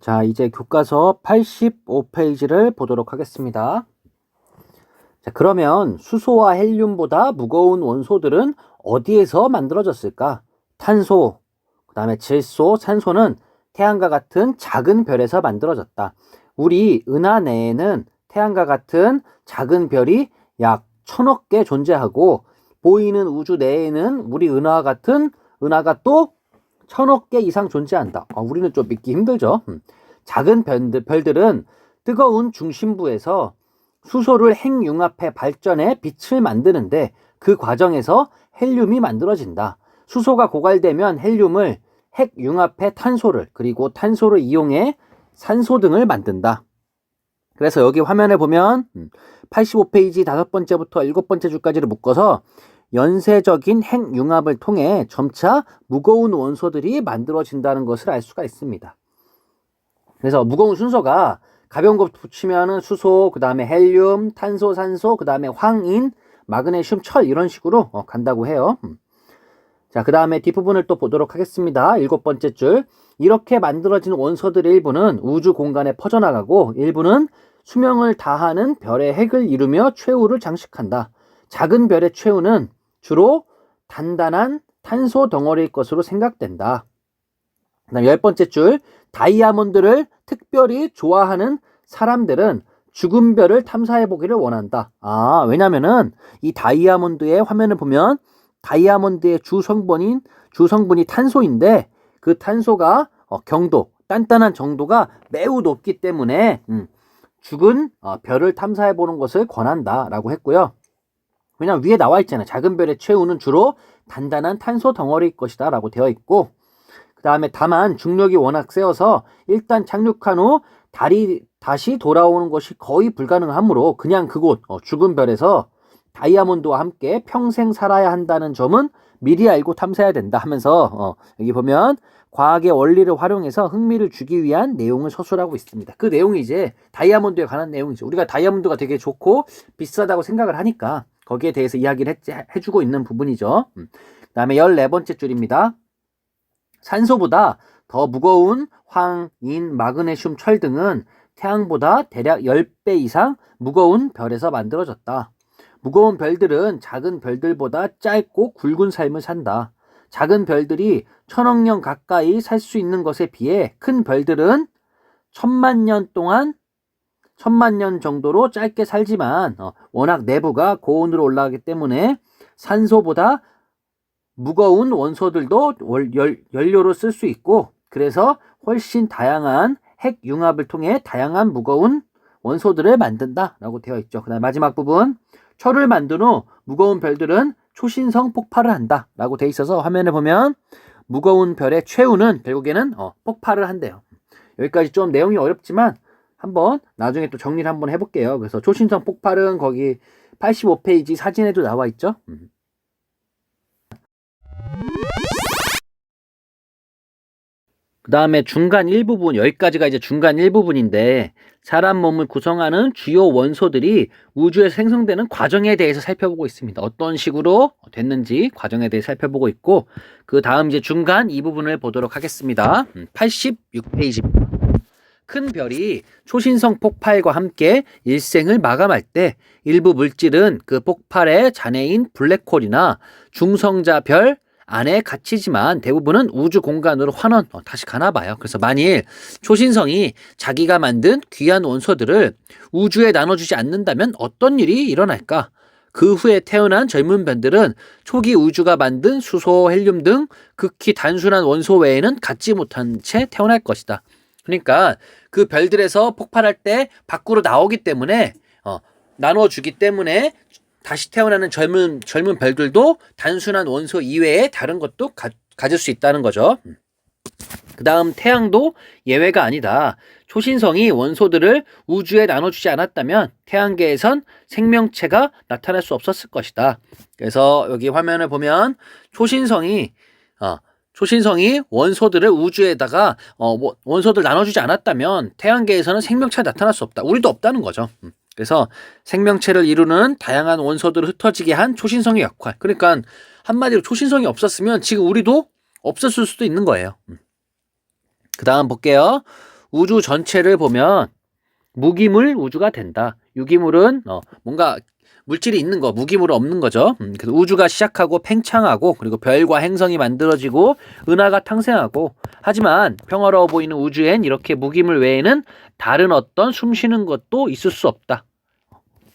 자, 이제 교과서 85페이지를 보도록 하겠습니다. 자, 그러면 수소와 헬륨보다 무거운 원소들은 어디에서 만들어졌을까? 탄소, 그 다음에 질소, 산소는 태양과 같은 작은 별에서 만들어졌다. 우리 은하 내에는 태양과 같은 작은 별이 약 천억 개 존재하고 보이는 우주 내에는 우리 은하와 같은 은하가 또 천억 개 이상 존재한다. 아, 우리는 좀 믿기 힘들죠. 음. 작은 별들, 별들 은 뜨거운 중심부에서 수소를 핵융합해 발전해 빛을 만드는데 그 과정에서 헬륨이 만들어진다. 수소가 고갈되면 헬륨을 핵융합해 탄소를 그리고 탄소를 이용해 산소 등을 만든다. 그래서 여기 화면에 보면 85페이지 다섯 번째부터 일곱 번째 줄까지를 묶어서 연쇄적인 핵융합을 통해 점차 무거운 원소들이 만들어진다는 것을 알 수가 있습니다. 그래서 무거운 순서가 가벼운 것 붙이면은 수소, 그 다음에 헬륨, 탄소, 산소, 그 다음에 황인, 마그네슘, 철 이런 식으로 어, 간다고 해요. 음. 자, 그 다음에 뒷부분을 또 보도록 하겠습니다. 일곱 번째 줄. 이렇게 만들어진 원소들의 일부는 우주 공간에 퍼져나가고 일부는 수명을 다하는 별의 핵을 이루며 최후를 장식한다. 작은 별의 최후는 주로 단단한 탄소 덩어리일 것으로 생각된다. 그다음 열 번째 줄 다이아몬드를 특별히 좋아하는 사람들은 죽은 별을 탐사해 보기를 원한다. 아, 왜냐면은 이 다이아몬드의 화면을 보면 다이아몬드의 주 성분인 주 성분이 탄소인데 그 탄소가 어, 경도 단단한 정도가 매우 높기 때문에 음, 죽은 어, 별을 탐사해 보는 것을 권한다라고 했고요. 왜냐면 위에 나와 있잖아요. 작은 별의 최후는 주로 단단한 탄소 덩어리일 것이다 라고 되어 있고 그 다음에 다만 중력이 워낙 세어서 일단 착륙한 후 달이 다시 돌아오는 것이 거의 불가능하므로 그냥 그곳 어, 죽은 별에서 다이아몬드와 함께 평생 살아야 한다는 점은 미리 알고 탐사해야 된다 하면서 어, 여기 보면 과학의 원리를 활용해서 흥미를 주기 위한 내용을 서술하고 있습니다. 그 내용이 이제 다이아몬드에 관한 내용이죠. 우리가 다이아몬드가 되게 좋고 비싸다고 생각을 하니까 거기에 대해서 이야기를 해, 해주고 있는 부분이죠. 음. 그 다음에 14번째 줄입니다. 산소보다 더 무거운 황, 인, 마그네슘, 철 등은 태양보다 대략 10배 이상 무거운 별에서 만들어졌다. 무거운 별들은 작은 별들보다 짧고 굵은 삶을 산다. 작은 별들이 천억 년 가까이 살 수 있는 것에 비해 큰 별들은 천만 년 동안 천만 년 정도로 짧게 살지만 어, 워낙 내부가 고온으로 올라가기 때문에 산소보다 무거운 원소들도 월, 열, 연료로 쓸 수 있고 그래서 훨씬 다양한 핵 융합을 통해 다양한 무거운 원소들을 만든다라고 되어 있죠. 그다음 마지막 부분 철을 만든 후 무거운 별들은 초신성 폭발을 한다라고 되어 있어서 화면에 보면 무거운 별의 최후는 결국에는 어, 폭발을 한대요. 여기까지 좀 내용이 어렵지만 한번 나중에 또 정리를 한번 해볼게요. 그래서 초신성 폭발은 거기 85페이지 사진에도 나와 있죠. 음. 그 다음에 중간 일부분, 여기까지가 이제 중간 일부분인데, 사람 몸을 구성하는 주요 원소들이 우주에 생성되는 과정에 대해서 살펴보고 있습니다. 어떤 식으로 됐는지 과정에 대해 살펴보고 있고, 그 다음 이제 중간 이 부분을 보도록 하겠습니다. 86페이지입니다. 큰 별이 초신성 폭발과 함께 일생을 마감할 때 일부 물질은 그 폭발의 잔해인 블랙홀이나 중성자 별 안에 갇히지만 대부분은 우주 공간으로 환원 어, 다시 가나 봐요. 그래서 만일 초신성이 자기가 만든 귀한 원소들을 우주에 나눠주지 않는다면 어떤 일이 일어날까? 그 후에 태어난 젊은 별들은 초기 우주가 만든 수소, 헬륨 등 극히 단순한 원소 외에는 갖지 못한 채 태어날 것이다. 그러니까 그 별들에서 폭발할 때 밖으로 나오기 때문에 어, 나눠주기 때문에 다시 태어나는 젊은 젊은 별들도 단순한 원소 이외에 다른 것도 가, 가질 수 있다는 거죠. 그 다음 태양도 예외가 아니다. 초신성이 원소들을 우주에 나눠주지 않았다면 태양계에선 생명체가 나타날 수 없었을 것이다. 그래서 여기 화면을 보면 초신성이 어, 초신성이 원소들을 우주에다가 어, 뭐 원소들 나눠주지 않았다면 태양계에서는 생명체가 나타날 수 없다. 우리도 없다는 거죠. 음. 그래서 생명체를 이루는 다양한 원소들을 흩어지게 한 초신성의 역할. 그러니까 한마디로 초신성이 없었으면 지금 우리도 없었을 수도 있는 거예요. 음. 그 다음 볼게요. 우주 전체를 보면 무기물 우주가 된다. 유기물은 어, 뭔가 물질이 있는 거, 무기물은 없는 거죠. 음, 그래서 우주가 시작하고 팽창하고 그리고 별과 행성이 만들어지고 은하가 탄생하고 하지만 평화로워 보이는 우주엔 이렇게 무기물 외에는 다른 어떤 숨쉬는 것도 있을 수 없다.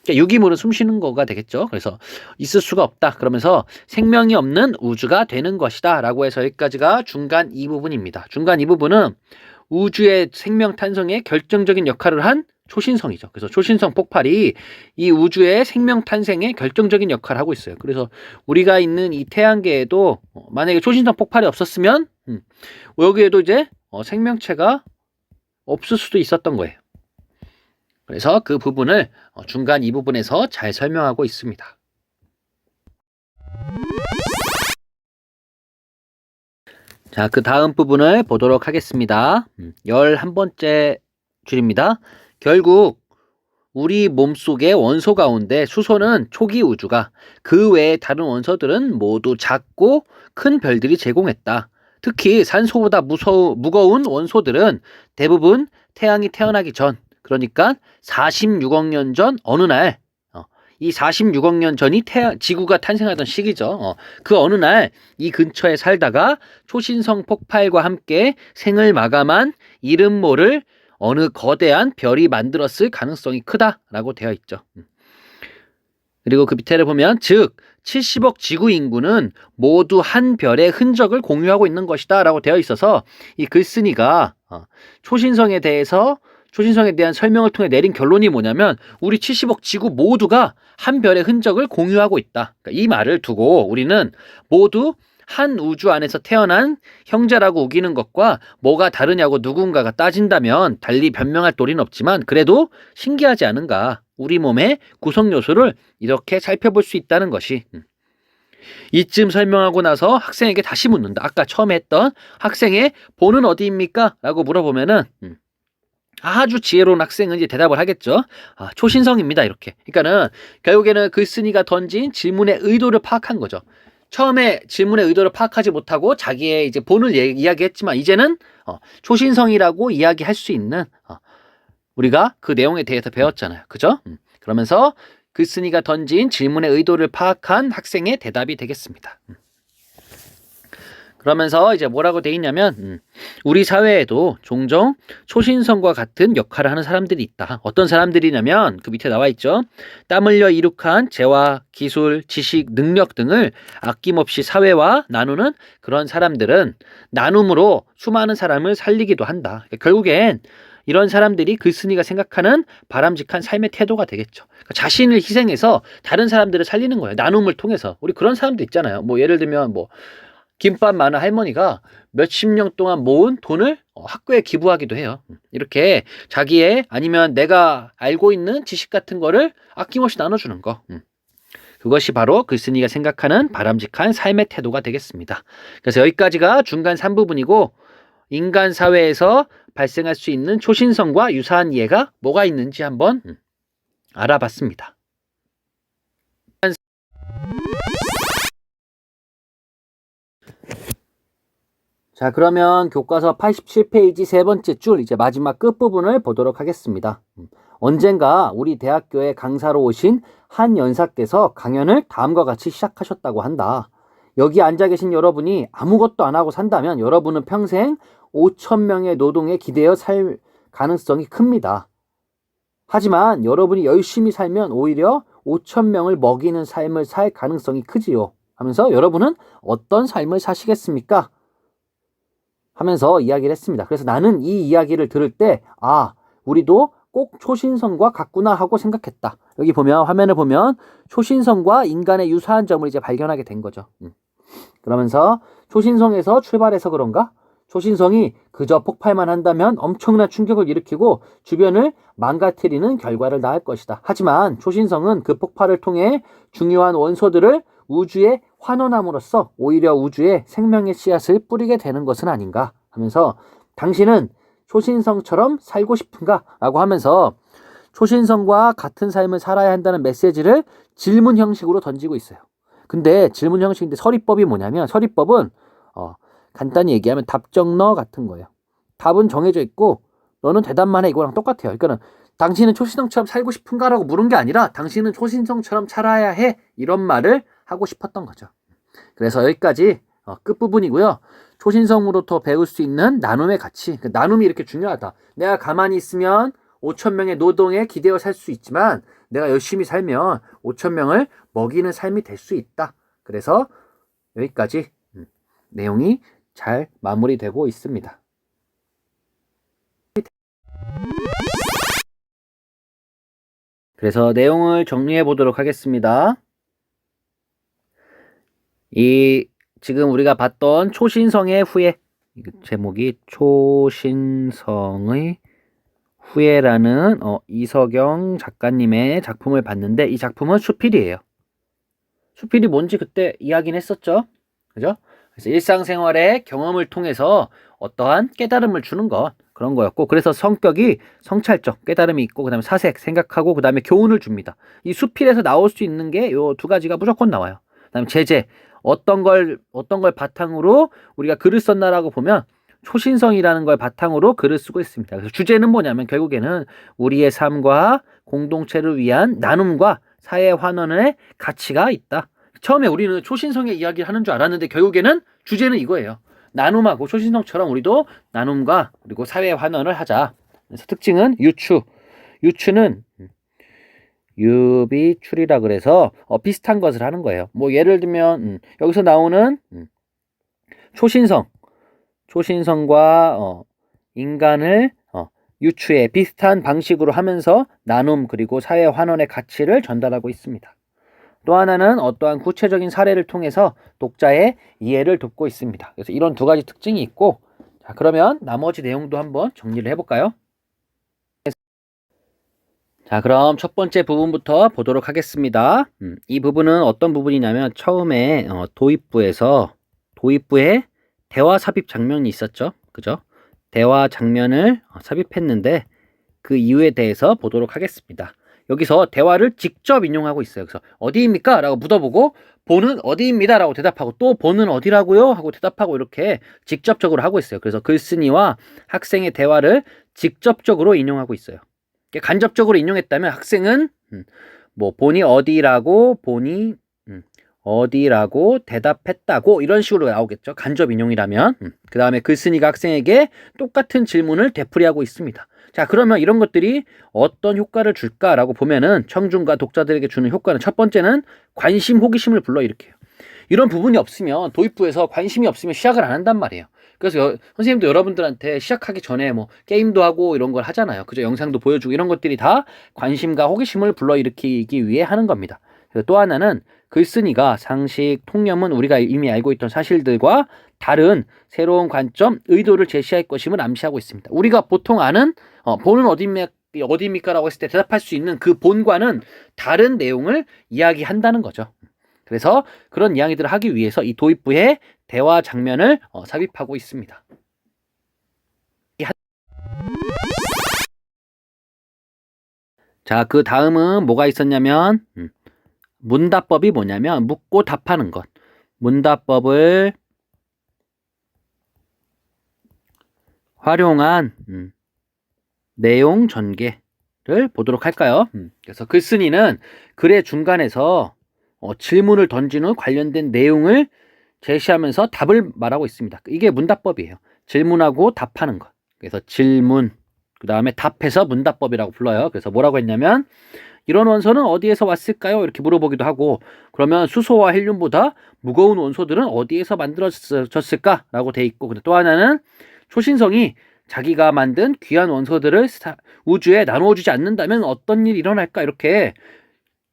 그러니까 유기물은 숨쉬는 거가 되겠죠. 그래서 있을 수가 없다. 그러면서 생명이 없는 우주가 되는 것이다. 라고 해서 여기까지가 중간 이 부분입니다. 중간 이 부분은 우주의 생명 탄생에 결정적인 역할을 한 초신성이죠. 그래서 초신성 폭발이 이 우주의 생명 탄생에 결정적인 역할을 하고 있어요. 그래서 우리가 있는 이 태양계에도 어, 만약에 초신성 폭발이 없었으면 음, 여기에도 이제 어, 생명체가 없을 수도 있었던 거예요. 그래서 그 부분을 어, 중간 이 부분에서 잘 설명하고 있습니다. 자, 그 다음 부분을 보도록 하겠습니다. 음, 11번째 줄입니다. 결국 우리 몸속의 원소 가운데 수소는 초기 우주가 그 외의 다른 원소들은 모두 작고 큰 별들이 제공했다. 특히 산소보다 무서, 무거운 원소들은 대부분 태양이 태어나기 전, 그러니까 46억 년 전 어느 날, 어, 이 46억 년 전이 태양, 지구가 탄생하던 시기죠. 어, 그 어느 날 이 근처에 살다가 초신성 폭발과 함께 생을 마감한 이름 모를 어느 거대한 별이 만들었을 가능성이 크다라고 되어 있죠. 음. 그리고 그 밑에를 보면 즉 70억 지구 인구는 모두 한 별의 흔적을 공유하고 있는 것이다라고 되어 있어서 이 글쓴이가 어, 초신성에 대해서 초신성에 대한 설명을 통해 내린 결론이 뭐냐면 우리 70억 지구 모두가 한 별의 흔적을 공유하고 있다. 그러니까 이 말을 두고 우리는 모두 한 우주 안에서 태어난 형제라고 우기는 것과 뭐가 다르냐고 누군가가 따진다면 달리 변명할 도리는 없지만 그래도 신기하지 않은가. 우리 몸의 구성 요소를 이렇게 살펴볼 수 있다는 것이. 음. 이쯤 설명하고 나서 학생에게 다시 묻는다. 아까 처음에 했던 학생의 본은 어디입니까? 라고 물어보면은 음. 아주 지혜로운 학생은 이제 대답을 하겠죠. 아, 초신성입니다. 이렇게. 그러니까는 결국에는 글쓴이가 던진 질문의 의도를 파악한 거죠. 처음에 질문의 의도를 파악하지 못하고 자기의 이제 본을 예, 이야기했지만 이제는 어, 초신성이라고 이야기할 수 있는 어, 우리가 그 내용에 대해서 배웠잖아요. 그죠? 음, 그러면서 글쓴이가 던진 질문의 의도를 파악한 학생의 대답이 되겠습니다. 음. 그러면서 이제 뭐라고 돼 있냐면 음, 우리 사회에도 종종 초신성과 같은 역할을 하는 사람들이 있다. 어떤 사람들이냐면 그 밑에 나와 있죠. 땀 흘려 이룩한 재화, 기술, 지식, 능력 등을 아낌없이 사회와 나누는 그런 사람들은 나눔으로 수많은 사람을 살리기도 한다. 그러니까 결국엔 이런 사람들이 글쓴이가 생각하는 바람직한 삶의 태도가 되겠죠. 그러니까 자신을 희생해서 다른 사람들을 살리는 거예요. 나눔을 통해서. 우리 그런 사람도 있잖아요. 뭐 예를 들면 뭐 김밥 많은 할머니가 몇십 년 동안 모은 돈을 어, 학교에 기부하기도 해요. 이렇게 자기의 아니면 내가 알고 있는 지식 같은 거를 아낌없이 나눠주는 거. 음. 그것이 바로 글쓴이가 생각하는 바람직한 삶의 태도가 되겠습니다. 그래서 여기까지가 중간 3부분이고 인간 사회에서 발생할 수 있는 초신성과 유사한 예가 뭐가 있는지 한번 음, 알아봤습니다. 자, 그러면 교과서 87페이지 세 번째 줄, 이제 마지막 끝부분을 보도록 하겠습니다. 음, 언젠가 우리 대학교에 강사로 오신 한 연사께서 강연을 다음과 같이 시작하셨다고 한다. 여기 앉아 계신 여러분이 아무것도 안 하고 산다면 여러분은 평생 5천 명의 노동에 기대어 살 가능성이 큽니다. 하지만 여러분이 열심히 살면 오히려 5천 명을 먹이는 삶을 살 가능성이 크지요. 하면서 여러분은 어떤 삶을 사시겠습니까? 하면서 이야기를 했습니다. 그래서 나는 이 이야기를 들을 때, 아, 우리도 꼭 초신성과 같구나 하고 생각했다. 여기 보면, 화면을 보면, 초신성과 인간의 유사한 점을 이제 발견하게 된 거죠. 음. 그러면서, 초신성에서 출발해서 그런가? 초신성이 그저 폭발만 한다면 엄청난 충격을 일으키고 주변을 망가뜨리는 결과를 낳을 것이다. 하지만 초신성은 그 폭발을 통해 중요한 원소들을 우주에 환원함으로써 오히려 우주에 생명의 씨앗을 뿌리게 되는 것은 아닌가 하면서 당신은 초신성처럼 살고 싶은가? 라고 하면서 초신성과 같은 삶을 살아야 한다는 메시지를 질문 형식으로 던지고 있어요. 근데 질문 형식인데 서리법이 뭐냐면 서리법은 어, 간단히 얘기하면 답정너 같은 거예요. 답은 정해져 있고 너는 대답만 해 이거랑 똑같아요. 그러니까는 당신은 초신성처럼 살고 싶은가라고 물은 게 아니라 당신은 초신성처럼 살아야 해 이런 말을 하고 싶었던 거죠. 그래서 여기까지 어, 끝부분이고요. 초신성으로부터 배울 수 있는 나눔의 가치. 그 나눔이 이렇게 중요하다. 내가 가만히 있으면 5천 명의 노동에 기대어 살 수 있지만 내가 열심히 살면 5천 명을 먹이는 삶이 될 수 있다. 그래서 여기까지 음, 내용이 잘 마무리되고 있습니다. 그래서 내용을 정리해 보도록 하겠습니다. 이 지금 우리가 봤던 초신성의 후예 제목이 초신성의 후예라는 어, 이석영 작가님의 작품을 봤는데 이 작품은 수필이에요. 수필이 뭔지 그때 이야기는 했었죠. 그죠? 그래서 일상생활의 경험을 통해서 어떠한 깨달음을 주는 것 그런 거였고 그래서 성격이 성찰적 깨달음이 있고 그다음에 사색 생각하고 그다음에 교훈을 줍니다. 이 수필에서 나올 수 있는 게 요 두 가지가 무조건 나와요. 그다음에 제재 어떤 걸 어떤 걸 바탕으로 우리가 글을 썼나라고 보면 초신성이라는 걸 바탕으로 글을 쓰고 있습니다. 그래서 주제는 뭐냐면 결국에는 우리의 삶과 공동체를 위한 나눔과 사회 환원의 가치가 있다. 처음에 우리는 초신성의 이야기를 하는 줄 알았는데 결국에는 주제는 이거예요. 나눔하고 초신성처럼 우리도 나눔과 그리고 사회 환원을 하자. 그래서 특징은 유추. 유추는 유비출이라 그래서 어, 비슷한 것을 하는 거예요. 뭐 예를 들면 음, 여기서 나오는 음, 초신성, 초신성과 어, 인간을 어, 유추에 비슷한 방식으로 하면서 나눔 그리고 사회 환원의 가치를 전달하고 있습니다. 또 하나는 어떠한 구체적인 사례를 통해서 독자의 이해를 돕고 있습니다. 그래서 이런 두 가지 특징이 있고 자 그러면 나머지 내용도 한번 정리를 해볼까요? 자, 그럼 첫 번째 부분부터 보도록 하겠습니다. 음, 이 부분은 어떤 부분이냐면 처음에 어, 도입부에서 도입부에 대화 삽입 장면이 있었죠. 그죠? 대화 장면을 어, 삽입했는데 그 이유에 대해서 보도록 하겠습니다. 여기서 대화를 직접 인용하고 있어요. 그래서 어디입니까? 라고 묻어보고 보는 어디입니다. 라고 대답하고 또 보는 어디라고요? 하고 대답하고 이렇게 직접적으로 하고 있어요. 그래서 글쓴이와 학생의 대화를 직접적으로 인용하고 있어요. 간접적으로 인용했다면 학생은 음, 뭐 본이 어디라고 본이 음, 어디라고 대답했다고 이런 식으로 나오겠죠. 간접 인용이라면 음, 그 다음에 글쓴이가 학생에게 똑같은 질문을 되풀이하고 있습니다. 자 그러면 이런 것들이 어떤 효과를 줄까라고 보면은 청중과 독자들에게 주는 효과는 첫 번째는 관심 호기심을 불러일으켜요. 이런 부분이 없으면 도입부에서 관심이 없으면 시작을 안 한단 말이에요. 그래서 여, 선생님도 여러분들한테 시작하기 전에 뭐 게임도 하고 이런 걸 하잖아요. 그죠? 영상도 보여주고 이런 것들이 다 관심과 호기심을 불러일으키기 위해 하는 겁니다. 또 하나는 글쓴이가 상식, 통념은 우리가 이미 알고 있던 사실들과 다른 새로운 관점, 의도를 제시할 것임을 암시하고 있습니다. 우리가 보통 아는 어, 본은 어디입니까? 어디입니까라고 했을 때 대답할 수 있는 그 본과는 다른 내용을 이야기한다는 거죠. 그래서 그런 이야기들을 하기 위해서 이 도입부에 대화 장면을 어, 삽입하고 있습니다. 자, 그 다음은 뭐가 있었냐면 음, 문답법이 뭐냐면 묻고 답하는 것. 문답법을 활용한 음, 내용 전개를 보도록 할까요? 음, 그래서 글쓴이는 글의 중간에서 어, 질문을 던진 후 관련된 내용을 제시하면서 답을 말하고 있습니다. 이게 문답법이에요. 질문하고 답하는 것. 그래서 질문, 그 다음에 답해서 문답법이라고 불러요. 그래서 뭐라고 했냐면, 이런 원소는 어디에서 왔을까요? 이렇게 물어보기도 하고, 그러면 수소와 헬륨보다 무거운 원소들은 어디에서 만들어졌을까? 라고 돼 있고, 또 하나는 초신성이 자기가 만든 귀한 원소들을 우주에 나누어주지 않는다면 어떤 일이 일어날까? 이렇게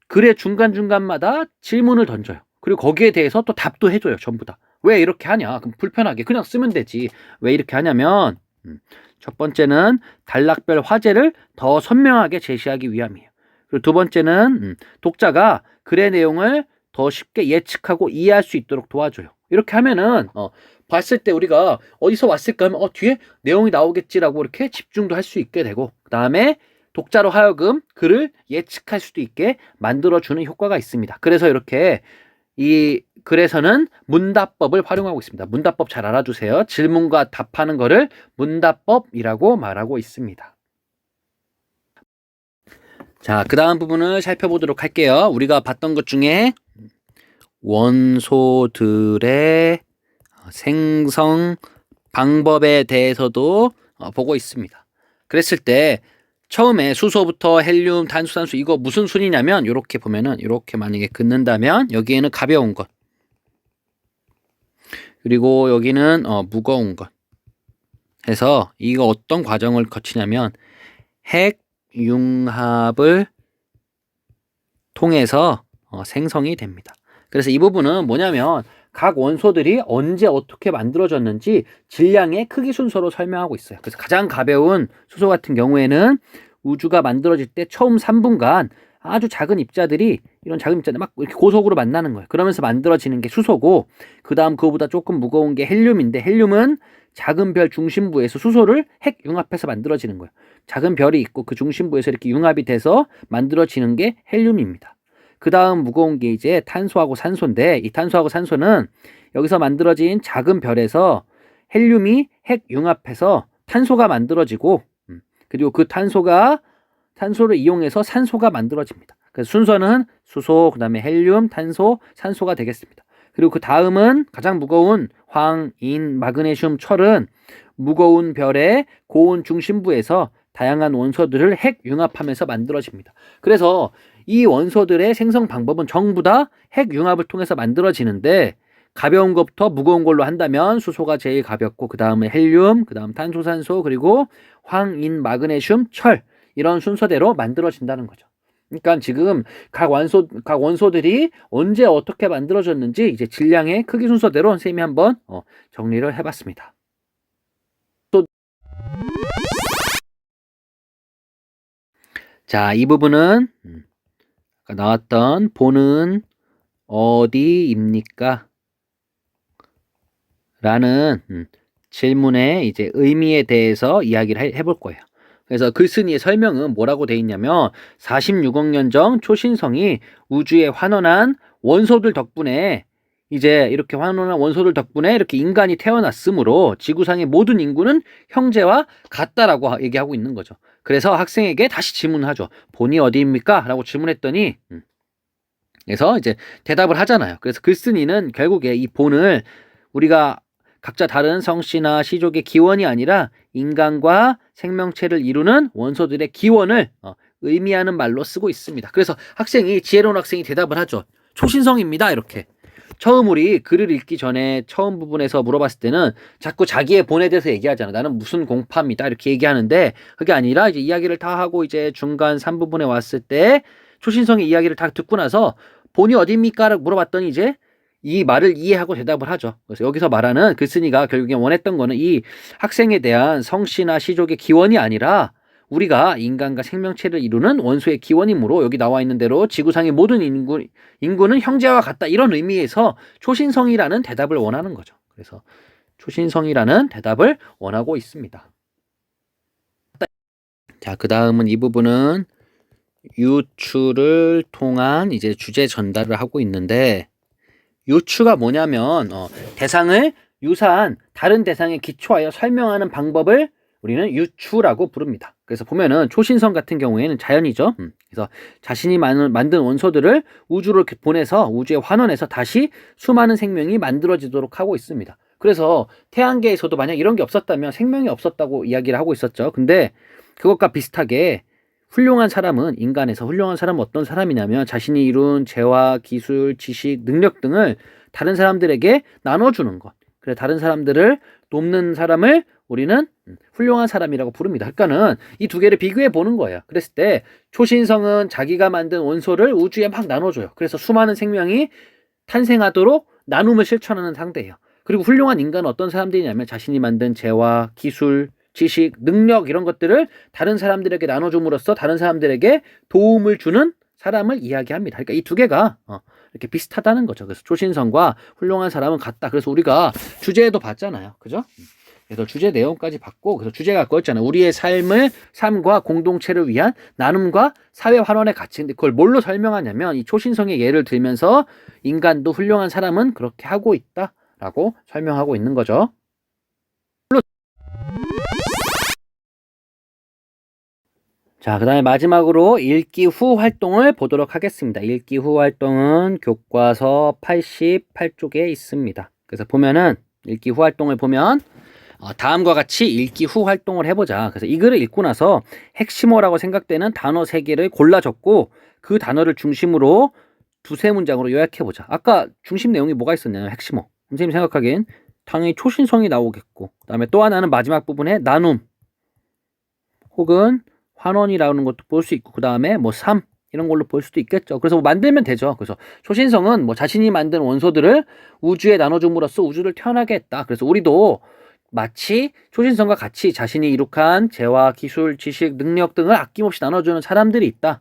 글의 중간중간마다 질문을 던져요. 그리고 거기에 대해서 또 답도 해줘요. 전부 다. 왜 이렇게 하냐? 그럼 불편하게 그냥 쓰면 되지. 왜 이렇게 하냐면 음, 첫 번째는 단락별 화제를 더 선명하게 제시하기 위함이에요. 그리고 두 번째는 음, 독자가 글의 내용을 더 쉽게 예측하고 이해할 수 있도록 도와줘요. 이렇게 하면은 어, 봤을 때 우리가 어디서 왔을까 하면 어 뒤에 내용이 나오겠지라고 이렇게 집중도 할 수 있게 되고 그 다음에 독자로 하여금 글을 예측할 수도 있게 만들어주는 효과가 있습니다. 그래서 이렇게 이 글에서는 문답법을 활용하고 있습니다. 문답법 잘 알아두세요. 질문과 답하는 거를 문답법이라고 말하고 있습니다. 자, 그 다음 부분을 살펴보도록 할게요. 우리가 봤던 것 중에 원소들의 생성 방법에 대해서도 어, 보고 있습니다. 그랬을 때 처음에 수소부터 헬륨, 탄소, 산소 이거 무슨 순이냐면 이렇게 보면은 이렇게 만약에 긋는다면 여기에는 가벼운 것 그리고 여기는 어, 무거운 것 해서 이거 어떤 과정을 거치냐면 핵 융합을 통해서 어, 생성이 됩니다. 그래서 이 부분은 뭐냐면 각 원소들이 언제 어떻게 만들어졌는지 질량의 크기 순서로 설명하고 있어요. 그래서 가장 가벼운 수소 같은 경우에는 우주가 만들어질 때 처음 3분간 아주 작은 입자들이 이런 작은 입자들 막 이렇게 고속으로 만나는 거예요. 그러면서 만들어지는 게 수소고 그 다음 그거보다 조금 무거운 게 헬륨인데 헬륨은 작은 별 중심부에서 수소를 핵 융합해서 만들어지는 거예요. 작은 별이 있고 그 중심부에서 이렇게 융합이 돼서 만들어지는 게 헬륨입니다. 그 다음 무거운 게 이제 탄소하고 산소인데 이 탄소하고 산소는 여기서 만들어진 작은 별에서 헬륨이 핵 융합해서 탄소가 만들어지고 음, 그리고 그 탄소가 탄소를 이용해서 산소가 만들어집니다. 그래서 순서는 수소, 그 다음에 헬륨, 탄소, 산소가 되겠습니다. 그리고 그 다음은 가장 무거운 황, 인, 마그네슘, 철은 무거운 별의 고온 중심부에서 다양한 원소들을 핵 융합하면서 만들어집니다. 그래서 이 원소들의 생성 방법은 전부 다 핵 융합을 통해서 만들어지는데 가벼운 것부터 무거운 걸로 한다면 수소가 제일 가볍고 그 다음에 헬륨, 그 다음 탄소산소 그리고 황인, 마그네슘, 철 이런 순서대로 만들어진다는 거죠. 그러니까 지금 각 원소 각 원소들이 언제 어떻게 만들어졌는지 이제 질량의 크기 순서대로 선생님이 한번 어, 정리를 해봤습니다. 또 자, 이 부분은 음, 나왔던 보는 어디입니까? 라는 음, 질문의 이제 의미에 대해서 이야기를 해, 해볼 거예요. 그래서 글쓴이의 설명은 뭐라고 돼 있냐면 46억 년 전 초신성이 우주에 환원한 원소들 덕분에 이제 이렇게 환원한 원소들 덕분에 이렇게 인간이 태어났으므로 지구상의 모든 인구는 형제와 같다라고 얘기하고 있는 거죠. 그래서 학생에게 다시 질문하죠. 본이 어디입니까? 라고 질문했더니 음. 그래서 이제 대답을 하잖아요. 그래서 글쓴이는 결국에 이 본을 우리가 각자 다른 성씨나 시족의 기원이 아니라 인간과 생명체를 이루는 원소들의 기원을 어, 의미하는 말로 쓰고 있습니다. 그래서 학생이 지혜로운 학생이 대답을 하죠. 초신성입니다. 이렇게. 처음 우리 글을 읽기 전에 처음 부분에서 물어봤을 때는 자꾸 자기의 본에 대해서 얘기하잖아. 나는 무슨 공파입니다. 이렇게 얘기하는데 그게 아니라 이제 이야기를 다 하고 이제 중간 3부분에 왔을 때 초신성의 이야기를 다 듣고 나서 본이 어디입니까? 라고 물어봤더니 이제 이 말을 이해하고 대답을 하죠. 그래서 여기서 말하는 글쓴이가 결국에 원했던 거는 이 학생에 대한 성씨나 시족의 기원이 아니라 우리가 인간과 생명체를 이루는 원소의 기원이므로 여기 나와 있는 대로 지구상의 모든 인구, 인구는 형제와 같다 이런 의미에서 초신성이라는 대답을 원하는 거죠. 그래서 초신성이라는 대답을 원하고 있습니다. 자, 그 다음은 이 부분은 유추를 통한 이제 주제 전달을 하고 있는데 유추가 뭐냐면 어, 대상을 유사한 다른 대상에 기초하여 설명하는 방법을 우리는 유추라고 부릅니다. 그래서 보면은 초신성 같은 경우에는 자연이죠. 음, 그래서 자신이 만든 원소들을 우주로 보내서 우주에 환원해서 다시 수많은 생명이 만들어지도록 하고 있습니다. 그래서 태양계에서도 만약 이런 게 없었다면 생명이 없었다고 이야기를 하고 있었죠. 근데 그것과 비슷하게 훌륭한 사람은 인간에서 훌륭한 사람은 어떤 사람이냐면 자신이 이룬 재화, 기술, 지식, 능력 등을 다른 사람들에게 나눠주는 것. 그래 다른 사람들을 돕는 사람을 우리는 훌륭한 사람이라고 부릅니다. 그러니까는 이 두 개를 비교해 보는 거예요. 그랬을 때 초신성은 자기가 만든 원소를 우주에 막 나눠줘요. 그래서 수많은 생명이 탄생하도록 나눔을 실천하는 상대예요. 그리고 훌륭한 인간은 어떤 사람들이냐면 자신이 만든 재화, 기술, 지식, 능력 이런 것들을 다른 사람들에게 나눠줌으로써 다른 사람들에게 도움을 주는 사람을 이야기합니다. 그러니까 이 두 개가 어, 이렇게 비슷하다는 거죠. 그래서 초신성과 훌륭한 사람은 같다. 그래서 우리가 주제에도 봤잖아요. 그죠? 그래서 주제 내용까지 봤고 그래서 주제가 그거였잖아요. 우리의 삶을 삶과 공동체를 위한 나눔과 사회 환원의 가치인데 그걸 뭘로 설명하냐면 이 초신성의 예를 들면서 인간도 훌륭한 사람은 그렇게 하고 있다라고 설명하고 있는 거죠. 자, 그 다음에 마지막으로 읽기 후 활동을 보도록 하겠습니다. 읽기 후 활동은 교과서 88쪽에 있습니다. 그래서 보면은 읽기 후 활동을 보면 어, 다음과 같이 읽기 후 활동을 해보자. 그래서 이 글을 읽고 나서 핵심어라고 생각되는 단어 세 개를 골라 적고 그 단어를 중심으로 두세 문장으로 요약해보자. 아까 중심 내용이 뭐가 있었냐면 핵심어. 선생님 생각하기엔 당연히 초신성이 나오겠고, 그 다음에 또 하나는 마지막 부분에 나눔, 혹은 환원이라는 것도 볼 수 있고, 그 다음에 뭐 삶, 이런 걸로 볼 수도 있겠죠. 그래서 뭐 만들면 되죠. 그래서 초신성은 뭐 자신이 만든 원소들을 우주에 나눠줌으로써 우주를 태어나게 했다. 그래서 우리도 마치 초신성과 같이 자신이 이룩한 재화, 기술, 지식, 능력 등을 아낌없이 나눠주는 사람들이 있다.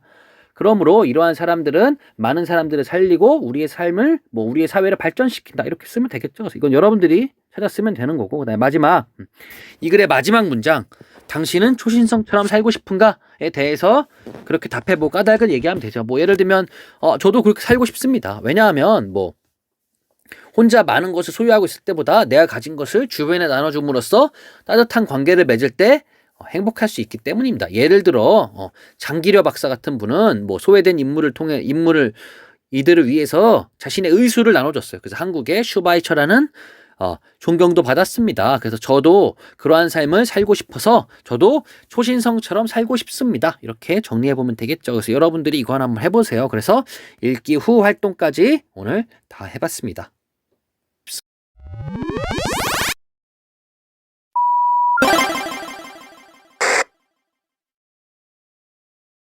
그러므로 이러한 사람들은 많은 사람들을 살리고 우리의 삶을 뭐 우리의 사회를 발전시킨다 이렇게 쓰면 되겠죠. 그래서 이건 여러분들이 찾아 쓰면 되는 거고 그다음에 마지막 음, 이 글의 마지막 문장 당신은 초신성처럼 살고 싶은가에 대해서 그렇게 답해보고 까닭을 얘기하면 되죠. 뭐 예를 들면 어 저도 그렇게 살고 싶습니다. 왜냐하면 뭐 혼자 많은 것을 소유하고 있을 때보다 내가 가진 것을 주변에 나눠줌으로써 따뜻한 관계를 맺을 때 어, 행복할 수 있기 때문입니다. 예를 들어 어, 장기려 박사 같은 분은 뭐 소외된 인물을 통해 인물을 이들을 위해서 자신의 의술을 나눠줬어요. 그래서 한국의 슈바이처라는 어, 존경도 받았습니다. 그래서 저도 그러한 삶을 살고 싶어서 저도 초신성처럼 살고 싶습니다. 이렇게 정리해 보면 되겠죠. 그래서 여러분들이 이거 한번 해보세요. 그래서 읽기 후 활동까지 오늘 다 해봤습니다. you